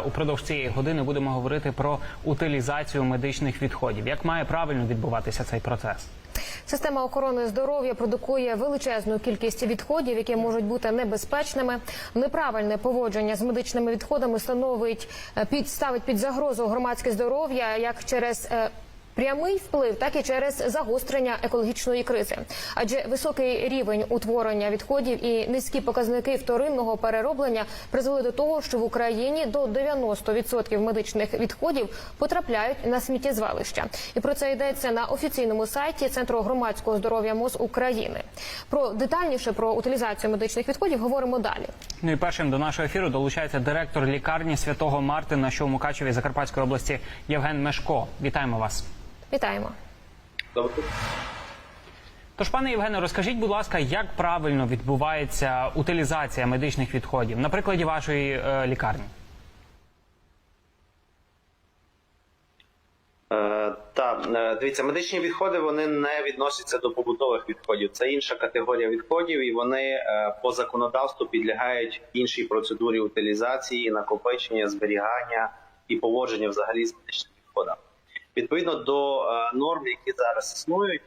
Упродовж цієї години будемо говорити про утилізацію медичних відходів. Як має правильно відбуватися цей процес? Система охорони здоров'я продукує величезну кількість відходів, які можуть бути небезпечними. Неправильне поводження з медичними відходами становить підставить під загрозу громадське здоров'я як через е, Прямий вплив, так і через загострення екологічної кризи, адже високий рівень утворення відходів і низькі показники вторинного перероблення призвели до того, що в Україні до 90% медичних відходів потрапляють на сміттєзвалища. І про це йдеться на офіційному сайті Центру громадського здоров'я МОЗ України. Про детальніше про утилізацію медичних відходів говоримо далі. Ну і першим до нашого ефіру долучається директор лікарні святого Мартина, що в Мукачеві Закарпатської області Євген Мешко. Вітаємо вас. Вітаємо. Добре. Тож, пане Євгене, розкажіть, будь ласка, як правильно відбувається утилізація медичних відходів на прикладі вашої е, лікарні? Е, та е, дивіться, медичні відходи вони не відносяться до побутових відходів. Це інша категорія відходів, і вони е, по законодавству підлягають іншій процедурі утилізації, накопичення, зберігання і поводження взагалі з медичними відходами. Відповідно до е, норм, які зараз існують,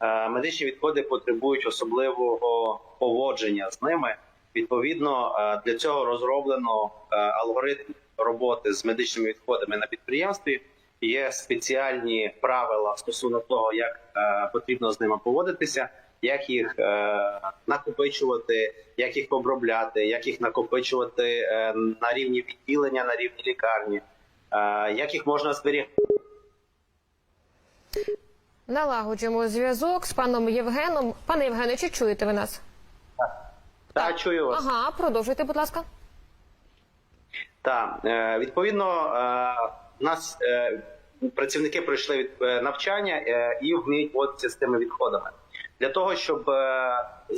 е, медичні відходи потребують особливого поводження з ними. Відповідно, е, для цього розроблено алгоритм роботи з медичними відходами на підприємстві. Є спеціальні правила стосовно того, як потрібно з ними поводитися, як їх накопичувати, як їх обробляти, як їх накопичувати на рівні відділення, на рівні лікарні, як їх можна зберігати. Налагоджуємо зв'язок з паном Євгеном. Пане Євгене, чи чуєте ви нас? Та чую вас. Ага, продовжуйте, будь ласка. Так, е, відповідно, е, у нас е, працівники пройшли від е, навчання е, і вміють поводитися з тими відходами. Для того, щоб, е, е,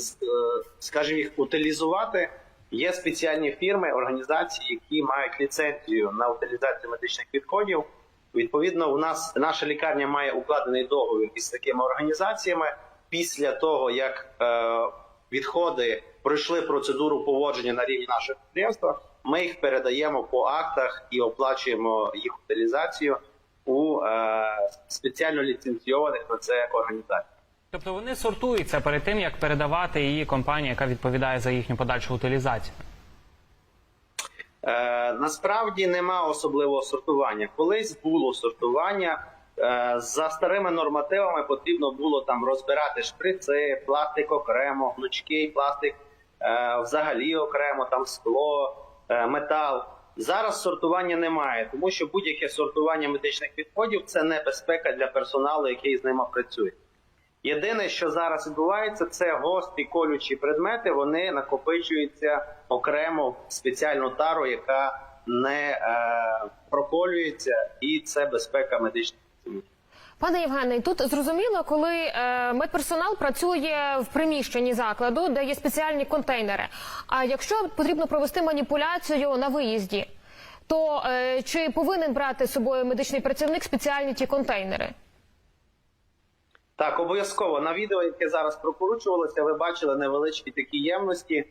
скажімо, їх утилізувати, є спеціальні фірми, організації, які мають ліцензію на утилізацію медичних відходів. Відповідно, у нас наша лікарня має укладений договір із такими організаціями. Після того, як е, відходи пройшли процедуру поводження на рівні нашого підприємства, ми їх передаємо по актах і оплачуємо їх утилізацію у е, спеціально ліцензійованих на це організаціях. Тобто вони сортуються перед тим, як передавати її компанії, яка відповідає за їхню подальшу утилізацію. Е, насправді нема особливого сортування. Колись було сортування. Е, за старими нормативами потрібно було там розбирати шприци, пластик окремо, гнучкий пластик е, взагалі окремо, там скло, метал. Зараз сортування немає, тому що будь-яке сортування медичних відходів це небезпека для персоналу, який з ними працює. Єдине, що зараз відбувається, це гострі колючі предмети. Вони накопичуються окремо в спеціальну тару, яка не е, проколюється, і це безпека медичних. Пане Євгене, тут зрозуміло, коли е, медперсонал працює в приміщенні закладу, де є спеціальні контейнери. А якщо потрібно провести маніпуляцію на виїзді, то е, чи повинен брати з собою медичний працівник спеціальні ті контейнери? Так, обов'язково на відео, яке зараз прокручувалося, ви бачили невеличкі такі ємності. Е,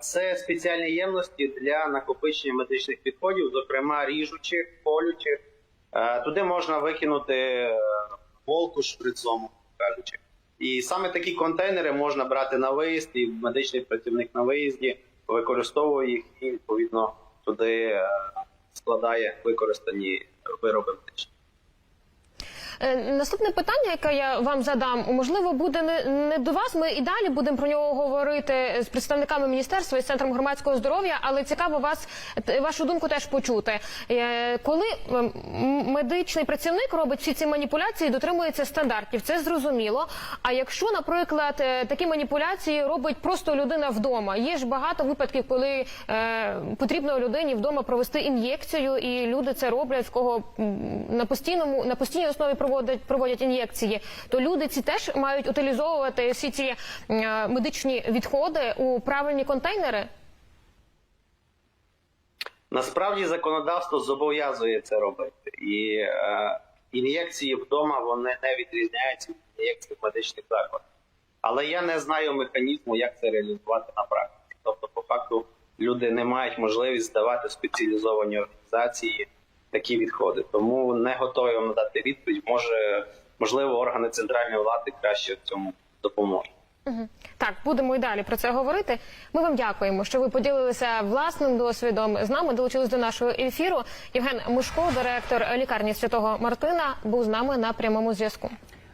Це спеціальні ємності для накопичення медичних відходів, зокрема ріжучих, колючих. Е, Туди можна викинути е, волку шприцом, кажучи. І саме такі контейнери можна брати на виїзд, і медичний працівник на виїзді використовує їх і відповідно туди е, складає використані вироби медичні. Е, Наступне питання, яке я вам задам, можливо, буде не, не до вас. Ми і далі будемо про нього говорити з представниками міністерства і з центром громадського здоров'я, але цікаво вас вашу думку теж почути. Е, Коли медичний працівник робить всі ці маніпуляції, дотримується стандартів, це зрозуміло. А якщо, наприклад, е, такі маніпуляції робить просто людина вдома, є ж багато випадків, коли е, потрібно людині вдома провести ін'єкцію, і люди це роблять, в кого на постійному на постійній основі проводять проводять ін'єкції, то люди ці теж мають утилізовувати всі ці е, медичні відходи у правильні контейнери. Насправді законодавство зобов'язує це робити, і е, ін'єкції вдома вони не відрізняються від ін'єкцій в медичних закладах. Але я не знаю механізму, як це реалізувати на практиці. Тобто, по факту, люди не мають можливість здавати спеціалізовані організації такі відходи. Тому не готові вам надати відповідь. Може, можливо, органи центральної влади краще в цьому допоможуть. Так, будемо і далі про це говорити. Ми вам дякуємо, що ви поділилися власним досвідом з нами. Долучились до нашого ефіру. Євген Мушко, директор лікарні Святого Мартина, був з нами на прямому зв'язку.